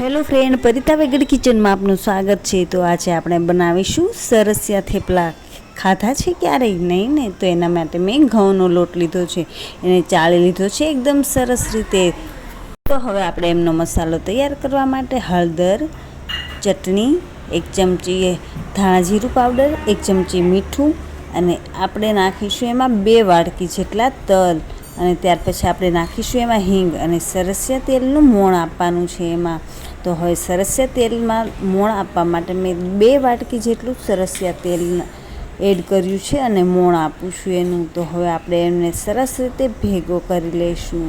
Hello friend પરિતા વેગડ કિચનમાં આપનું સ્વાગત છે. તો આજે આપણે બનાવીશું સરસિયા થેપલા. ખાધા છે ક્યારેય? નહીં ને? તો એના માટે મેં ઘઉંનો લોટ લીધો છે. એને ચાળી લીધો છે એકદમ સરસ રીતે. તો હવે આપણે એમનો મસાલો તૈયાર કરવા માટે હળદર, ચટણી, એક ચમચી ધાણા જીરું પાવડર, એક ચમચી મીઠું અને આપણે નાખીશું એમાં બે વાડકી જેટલા તલ. અને ત્યાર પછી આપણે નાખીશું એમાં હિંગ અને સરસિયા તેલનું મોણ આપવાનું છે એમાં. તો હવે સરસિયા તેલમાં મોણ આપવા માટે મેં બે વાટકી જેટલું સરસિયા તેલ એડ કર્યું છે અને મોણ આપું છું એનું. તો હવે આપણે એમને સરસ રીતે ભેગો કરી લઈશું.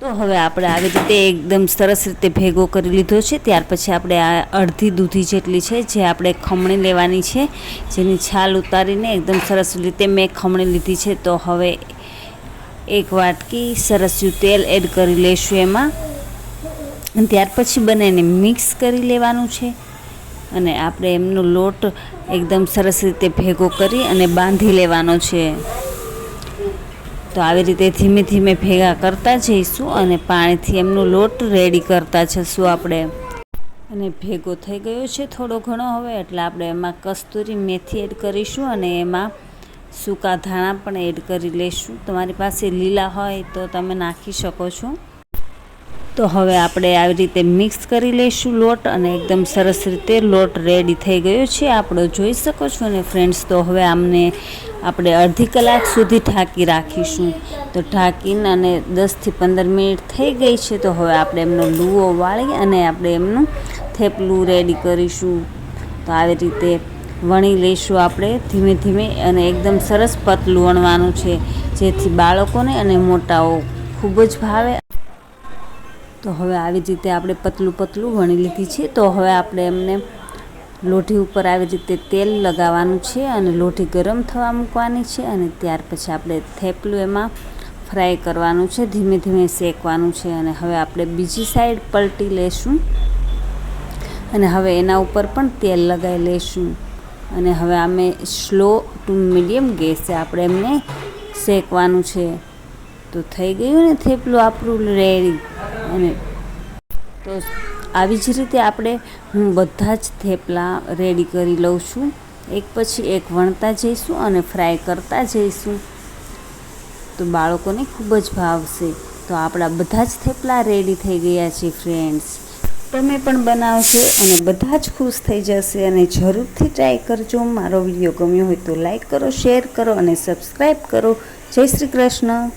તો હવે આપણે આવી રીતે એકદમ સરસ રીતે ભેગો કરી લીધો છે. ત્યાર પછી આપણે આ અડધી દૂધી જેટલી છે જે આપણે ખમણી લેવાની છે, જેની છાલ ઉતારીને એકદમ સરસ રીતે મેં ખમણી લીધી છે. તો હવે એક વાટકી સરસ્યું તેલ એડ કરી લઈશું એમાં. અને ત્યાર પછી બંનેને મિક્સ કરી લેવાનું છે. અને આપણે એમનો લોટ એકદમ સરસ રીતે ભેગો કરી અને બાંધી લેવાનો છે. તો આવી રીતે ધીમે ધીમે ભેગા કરતા જઈશું અને પાણીથી એમનો લોટ રેડી કરતા જઈશું આપણે. અને ભેગો થઈ ગયો છે થોડો ઘણો હવે, એટલે આપણે એમાં કસ્તુરી મેથી એડ કરીશું અને એમાં સૂકા ધાણા પણ એડ કરી લઈશું. તમારી પાસે લીલા હોય તો તમે નાખી શકો છો. તો હવે આપણે આવી રીતે મિક્સ કરી લઈશું લોટ અને એકદમ સરસ રીતે લોટ રેડી થઈ ગયો છે. આપણો જોઈ શકો છો ને ફ્રેન્ડ્સ તો હવે આમને આપણે અડધી કલાક સુધી ઢાંકી રાખીશું. તો ઢાંકીને અને દસથી પંદર મિનિટ થઈ ગઈ છે, તો હવે આપણે એમનો લૂવો વાળી અને આપણે એમનું થેપલું રેડી કરીશું. તો આવી રીતે વણી લઈશું આપણે ધીમે ધીમે અને એકદમ સરસ પતલું વણવાનું છે, જેથી બાળકોને અને મોટાઓ ખૂબ જ ભાવે તો હવે આવી જ રીતે આપણે પતલું પતલું વણી લીધી છે. તો હવે આપણે એમને લોઢી ઉપર આવી રીતે તેલ લગાવવાનું છે અને લોઢી ગરમ થવા મૂકવાની છે અને ત્યાર પછી આપણે થેપલું એમાં ફ્રાય કરવાનું છે. ધીમે ધીમે શેકવાનું છે અને હવે આપણે બીજી સાઈડ પલટી લેશું અને હવે એના ઉપર પણ તેલ લગાવી લઈશું અને હવે અમે સ્લો ટુ મીડિયમ ગેસે આપણે એમને શેકવાનું છે. તો થઈ ગયું ને થેપલું આપણું રેડી અને તો આવી જ રીતે આપણે હું બધા જ થેપલા રેડી કરી લઉં છું. એક પછી એક વણતા જઈશું અને ફ્રાય કરતા જઈશું. તો બાળકોને ખૂબ જ ભાવશે. તો આપણા બધા જ થેપલા રેડી થઈ ગયા છે ફ્રેન્ડ્સ તમે પણ બનાવશો અને બધા જ ખુશ થઈ જશે અને જરૂરથી ટ્રાય કરજો. મારો વીડિયો ગમ્યો હોય તો લાઈક કરો શેર કરો અને સબસ્ક્રાઈબ કરો. જય શ્રી કૃષ્ણ.